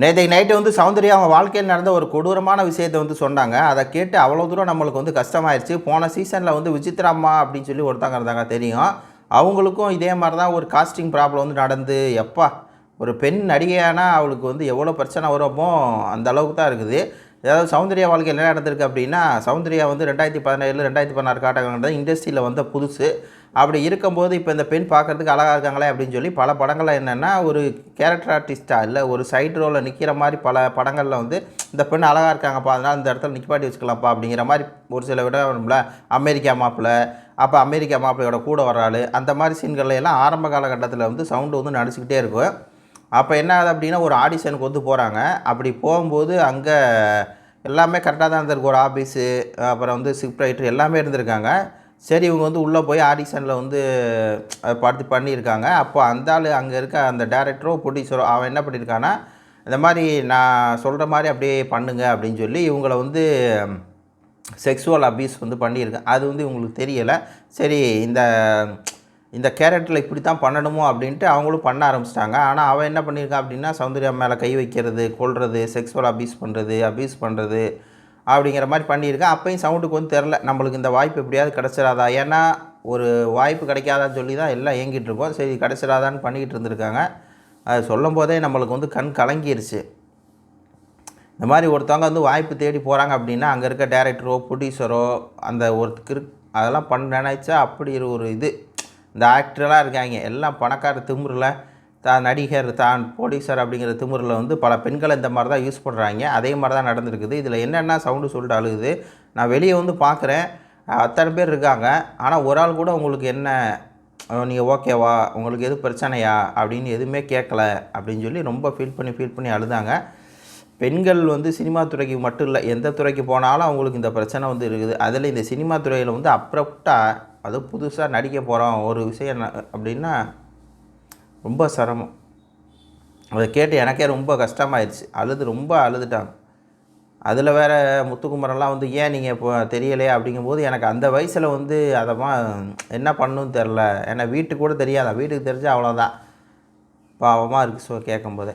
நேற்றைக்கு நைட்டு வந்து சௌந்தர்யா அவங்க வாழ்க்கையில் நடந்த ஒரு கொடூரமான விஷயத்தை வந்து சொன்னாங்க. அதை கேட்டு அவ்வளோ தூரம் நம்மளுக்கு வந்து கஷ்டமாயிருச்சு. போன சீசனில் வந்து விசித்ராம்மா அப்படின்னு சொல்லி ஒருத்தங்க இருந்தாங்க தெரியும். அவங்களுக்கும் இதே மாதிரி தான் ஒரு காஸ்டிங் ப்ராப்ளம் வந்து நடந்து எப்பா ஒரு பெண் நடிகையானால் அவளுக்கு வந்து எவ்வளோ பிரச்சனை வருமோ அந்த அளவுக்கு தான் இருக்குது. ஏதாவது சௌந்தர்யா வாழ்க்கையில் என்ன நடந்திருக்கு அப்படின்னா சௌந்தர்யா வந்து ரெண்டாயிரத்தி பதினேழு ரெண்டாயிரத்தி பதினாறு காட்டகங்கள் இண்டஸ்ட்ரியில் வந்த புதுசு. அப்படி இருக்கும்போது இப்போ இந்த பெண் பார்க்கறதுக்கு அழகாக இருக்காங்களே அப்படின்னு சொல்லி பல படங்களில் என்னென்னா ஒரு கேரக்டர் ஆர்டிஸ்ட்டாக இல்லை ஒரு சைட் ரோலில் நிற்கிற மாதிரி பல படங்களில் வந்து இந்த பெண் அழகாக இருக்காங்கப்பா அதனால் இந்த இடத்துல நிற்பாட்டி வச்சுக்கலாம்ப்பா அப்படிங்கிற மாதிரி ஒரு சில விட வரும்ல அமெரிக்கா மாப்பிள்ளை அப்போ அமெரிக்கா மாப்பிள்ளையோட கூட வர ஆள் அந்த மாதிரி சீன்கள்ல எல்லாம் ஆரம்ப காலகட்டத்தில் வந்து சவுண்டு வந்து நடிச்சுக்கிட்டே இருக்கும். அப்போ என்ன ஆகுது அப்படின்னா ஒரு ஆடிஷனுக்கு வந்து போகிறாங்க அப்படி போகும்போது அங்கே எல்லாமே கரெக்டாக தான் இருந்திருக்கு. ஒரு ஆஃபீஸு அப்புறம் வந்து ஷிஃப்ட் ரைட்டர் எல்லாமே இருந்திருக்காங்க. சரி இவங்க வந்து உள்ளே போய் ஆடிஷனில் வந்து படுத்து பார்த்து பண்ணியிருக்காங்க. அப்போ அந்த ஆள் அங்கே இருக்க அந்த டேரக்டரோ ப்ரொடியூசரோ அவன் என்ன பண்ணியிருக்கான்னா இந்த மாதிரி நான் சொல்கிற மாதிரி அப்படியே பண்ணுங்க அப்படின்னு சொல்லி இவங்கள வந்து செக்ஸுவல் அபியூஸ் வந்து பண்ணியிருக்கேன் அது வந்து இவங்களுக்கு தெரியலை. சரி இந்த இந்த கேரக்டரில் இப்படி தான் பண்ணணுமோ அப்படின்ட்டு அவங்களும் பண்ண ஆரம்பிச்சிட்டாங்க. ஆனால் அவன் என்ன பண்ணியிருக்கான் அப்படின்னா சௌந்தர்யா மேலே கை வைக்கிறது கொள்வது செக்ஸுவல் அபியூஸ் பண்ணுறது அபியூஸ் பண்ணுறது அப்படிங்கிற மாதிரி பண்ணியிருக்கேன் அப்பையும் சவுண்டுக்கு வந்து தெரில நம்மளுக்கு இந்த வாய்ப்பு எப்படியாவது கிடச்சிடாதா ஏன்னா ஒரு வாய்ப்பு கிடைக்காதான்னு சொல்லி தான் எல்லாம் இயங்கிட்டுருக்கோம் சரி கிடச்சிடாதான்னு பண்ணிக்கிட்டு இருந்திருக்காங்க. அது சொல்லும் போதே நம்மளுக்கு வந்து கண் கலங்கிருச்சு. இந்த மாதிரி ஒருத்தவங்க வந்து வாய்ப்பு தேடி போகிறாங்க அப்படின்னா அங்கே இருக்க டேரக்டரோ ப்ரொடியூசரோ அந்த ஒரு அதெல்லாம் பண்ண நினைச்சா அப்படி ஒரு இது. இந்த ஆக்டரெலாம் இருக்காங்க. எல்லாம் பணக்கார திமுறில் தான் நடிகர் தான் ப்ரொடியூசர் அப்படிங்கிற திமுறில் வந்து பல பெண்களை இந்த மாதிரி தான் யூஸ் பண்ணுறாங்க அதே மாதிரி தான் நடந்திருக்குது. இதில் என்னென்ன சவுண்டு சொல்லிட்டு அழுகுது நான் வெளியே வந்து பார்க்குறேன். அத்தனை பேர் இருக்காங்க. ஆனால் ஒரு ஆள் கூட உங்களுக்கு என்ன நீங்கள் ஓகேவா? உங்களுக்கு எது பிரச்சனையா? அப்படின்னு எதுவுமே கேட்கல அப்படின்னு சொல்லி ரொம்ப ஃபீல் பண்ணி ஃபீல் பண்ணி அழுதாங்க. பெண்கள் வந்து சினிமா துறைக்கு மட்டும் இல்லை எந்த துறைக்கு போனாலும் அவங்களுக்கு இந்த பிரச்சனை வந்து இருக்குது. அதில் இந்த சினிமா துறையில் வந்து அப்ரப்டாக அது புதுசாக நடிக்க போகிறோம் ஒரு விஷயம் அப்படின்னா ரொம்ப சிரமம். அதை கேட்டு எனக்கே ரொம்ப கஷ்டமாயிருச்சு. அழுது ரொம்ப அழுதுட்டாங்க. அதில் வேறு முத்துக்குமரெல்லாம் வந்து ஏன் நீங்கள் இப்போ தெரியலையே? அப்படிங்கும்போது எனக்கு அந்த வயசில் வந்து அதமா என்ன பண்ணணும்னு தெரில ஏன்னா வீட்டுக்கு கூட தெரியாதா? வீட்டுக்கு தெரிஞ்சால் அவ்வளோதான் பாவமாக இருக்குது ஸோ கேட்கும்போதே.